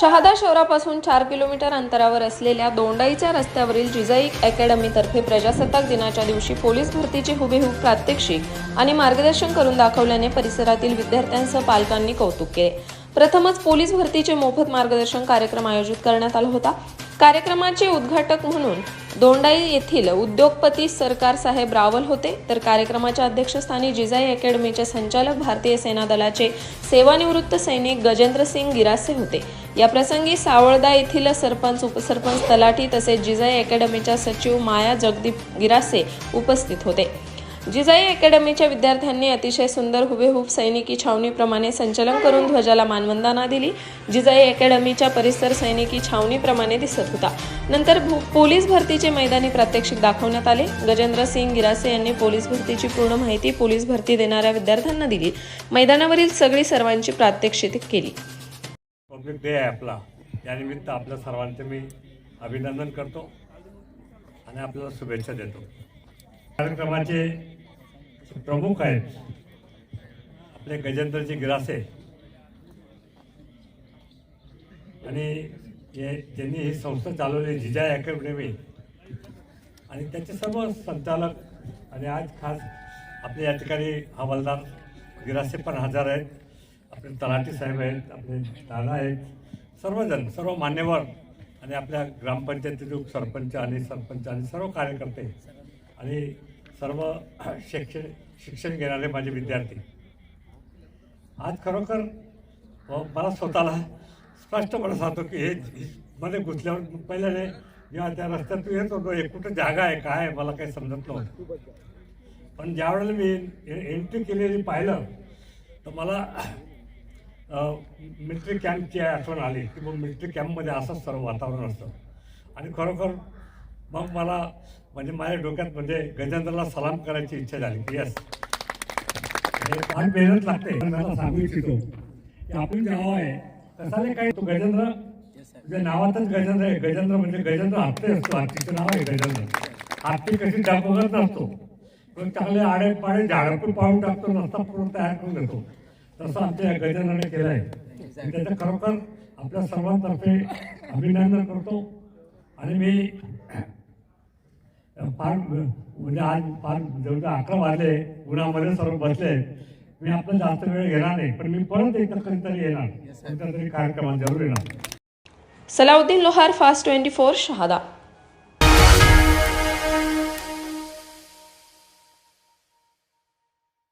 शहादा शहरापासून चार किलोमीटर अंतरावर असलेल्या दोंडाईच्या रस्त्यावरील जिजाई अकॅडमीतर्फे प्रजासत्ताक दिनाच्या दिवशी पोलीस भरतीची हुबेहूब प्रात्यक्षिक आणि मार्गदर्शन करून दाखवल्याने परिसरातील विद्यार्थ्यांसह पालकांनी कौतुक केले. प्रथमच पोलीस भरतीचे मोफत मार्गदर्शन कार्यक्रम आयोजित करण्यात आला होता. कार्यक्रमाचे उद्घाटक म्हणून दोंडाई येथील उद्योगपती सरकार साहेब रावल होते. तर कार्यक्रमाच्या अध्यक्षस्थानी जिजाई अकॅडमीचे संचालक भारतीय सेना दलाचे सेवानिवृत्त सैनिक गजेंद्र सिंग गिरासे होते. या प्रसंगी सावळदा येथील सरपंच उपसरपंच तलाठी तसेच जिजाई अकॅडमीच्या सचिव माया जगदीप गिरासे उपस्थित होते. जिजाई अकॅडमीच्या विद्यार्थ्यांनी अतिशय सुंदर हुबेहूब सैनिकी छावणीप्रमाणे संचलन करून ध्वजाला मानवंदना दिली. जिजाई अकॅडमीच्या परिसर सैनिकी छावणीप्रमाणे दिसत होता. नंतर पोलीस भरतीचे मैदानी प्रात्यक्षिक दाखवण्यात आले. गजेंद्र सिंग गिरासे यांनी पोलीस भरतीची पूर्ण माहिती पोलीस भरती देणाऱ्या विद्यार्थ्यांना दिली. मैदानावरील सगळी सर्वांची प्रात्यक्षिक केली. पब्लिक डे आहे आपला त्यानिमित्त आपल्या सर्वांचे मी अभिनंदन करतो आणि आपल्याला शुभेच्छा देतो. कार्यक्रमाचे प्रमुख आहेत. आपले गजेंद्रजी गिरासे. आणि हे ज्यांनी ही संस्था चालवली जिजा अकॅडमी. आणि त्याचे सर्व संचालक आणि आज खास आपले या ठिकाणी हवालदार गिरासे पण हजर आहेत. आपले तलाठी साहेब आहेत आपले दादा आहेत. सर्वजण सर्व मान्यवर आणि आपल्या ग्रामपंचायतीचे उपसरपंच आणि सरपंच आणि सर्व कार्यकर्ते. आणि सर्व शिक्षण शिक्षण घेणारे माझे विद्यार्थी. आज खरोखर मला स्वतःला स्पष्टपणे सांगतो की हे मध्ये घुसल्यावर पहिल्याने जेव्हा त्या रस्त्यात येत होतो हे कुठं जागा आहे काय आहे मला काही समजत नव्हतं. पण ज्यावेळेला मी एंट्री केलेली पाहिलं तर मला मिलिटरी कॅम्पची आठवण आली की मग मिलिटरी कॅम्पमध्ये असंच सर्व वातावरण असतं. आणि खरोखर मग मला म्हणजे माझ्या डोक्यात म्हणजे गजेंद्रला सलाम करायची इच्छा झाली. यस हे फार मेहनत लागते. सांगू इच्छितो. की आपण जे म्हणजे नाव आहे. कसाले काय तो गजेंद्र म्हणजे नावातच गजेंद्र आहे. गजेंद्र म्हणजे गजेंद्र हत्ती असतो. हत्तीचं नाव आहे गजेंद्र हत्ती कशी दाखवत नसतो. पण चांगले आडे पाडे झाडं पण टाकतो. रस्ता पूर्ण तयार करून देतो. तसं आमच्या गजेंद्राने केलं आहे त्याचं खरोखर आपल्या सर्वांतर्फे अभिनंदन करतो. आणि मी फार म्हणजे आज फार जेवढे अकरा वाजले उन्हामध्ये सर्व बसले. मी आपला जास्त वेळ घेणार नाही पण मी परत एकदा कधीतरी येणार. कोणत्या तरी कार्यक्रमात जरूर येणार. Salauddin Lohar fast twenty four Shahada.